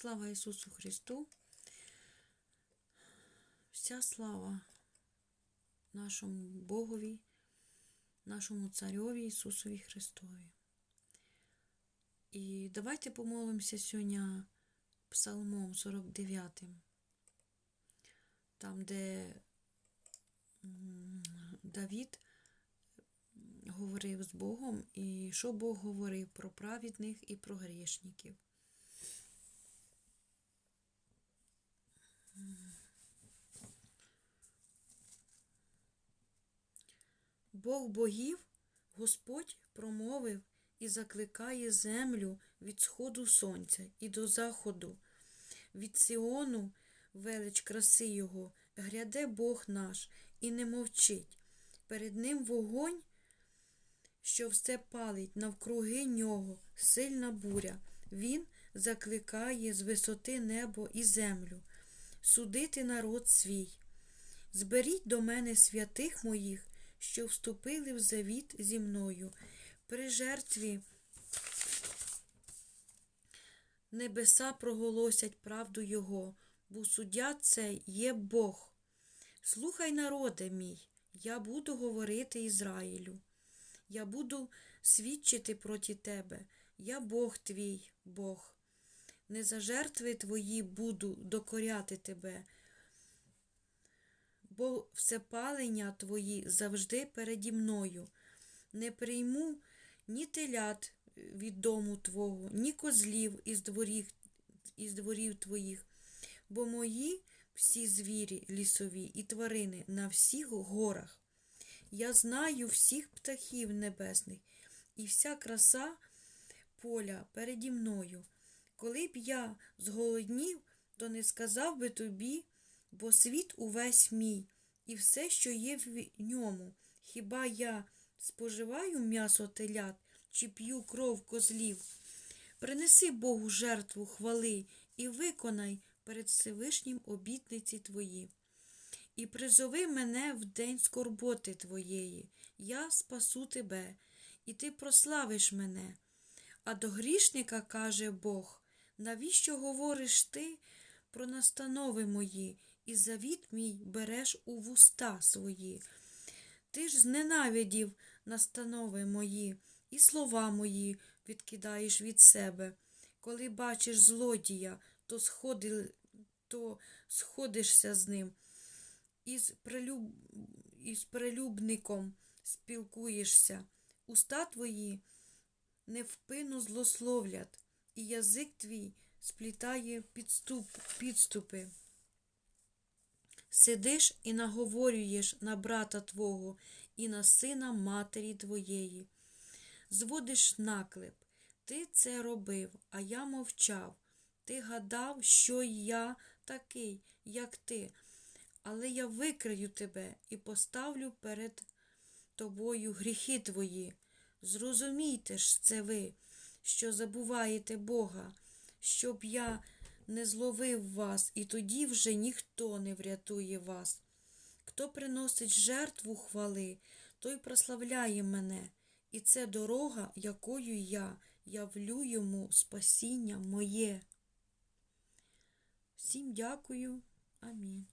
Слава Ісусу Христу! Вся слава нашому Богові, нашому Царьові Ісусові Христові. І давайте помолимося сьогодні Псалмом 49, там, де Давід говорив з Богом, і що Бог говорив про праведних і про грішників. Бог богів, Господь промовив і закликає землю від сходу сонця і до заходу. Від Сіону велич краси його, гряде Бог наш і не мовчить. Перед ним вогонь, що все палить навкруги нього, сильна буря. Він закликає з висоти небо і землю, судити народ свій. Зберіть до мене святих моїх, що вступили в завіт зі мною. При жертві небеса проголосять правду Його, бо суддя це є Бог. Слухай, народе мій, я буду говорити Ізраїлю. Я буду свідчити проти тебе. Я Бог твій, Бог. Не за жертви твої буду докоряти тебе, бо всепалення твої завжди переді мною. Не прийму ні телят від дому твого, ні козлів із дворів, із дворів твоїх, бо мої всі звірі лісові і тварини на всіх горах. Я знаю всіх птахів небесних, і вся краса поля переді мною. Коли б я зголоднів, то не сказав би тобі, бо світ увесь мій, і все, що є в ньому. Хіба я споживаю м'ясо телят чи п'ю кров козлів? Принеси Богу жертву хвали і виконай перед Всевишнім обітниці твої. І призови мене в день скорботи твоєї, я спасу тебе, і ти прославиш мене. А до грішника каже Бог, навіщо говориш ти про настанови мої, і завіт мій береш у вуста свої? Ти ж зненавидів настанови мої, і слова мої відкидаєш від себе. Коли бачиш злодія, то, сходи, то сходишся з ним, із, прилюб, із прилюбником спілкуєшся. Уста твої невпину злословлять, і язик твій сплітає підступ, підступи. Сидиш і наговорюєш на брата твого і на сина матері твоєї. Зводиш наклеп. Ти це робив, а я мовчав. Ти гадав, що я такий, як ти, але я викрию тебе і поставлю перед тобою гріхи твої. Зрозумійте ж це ви, що забуваєте Бога, щоб я не зловив вас, і тоді вже ніхто не врятує вас. Хто приносить жертву хвали, той прославляє мене, і це дорога, якою я явлю йому спасіння моє. Всім дякую. Амінь.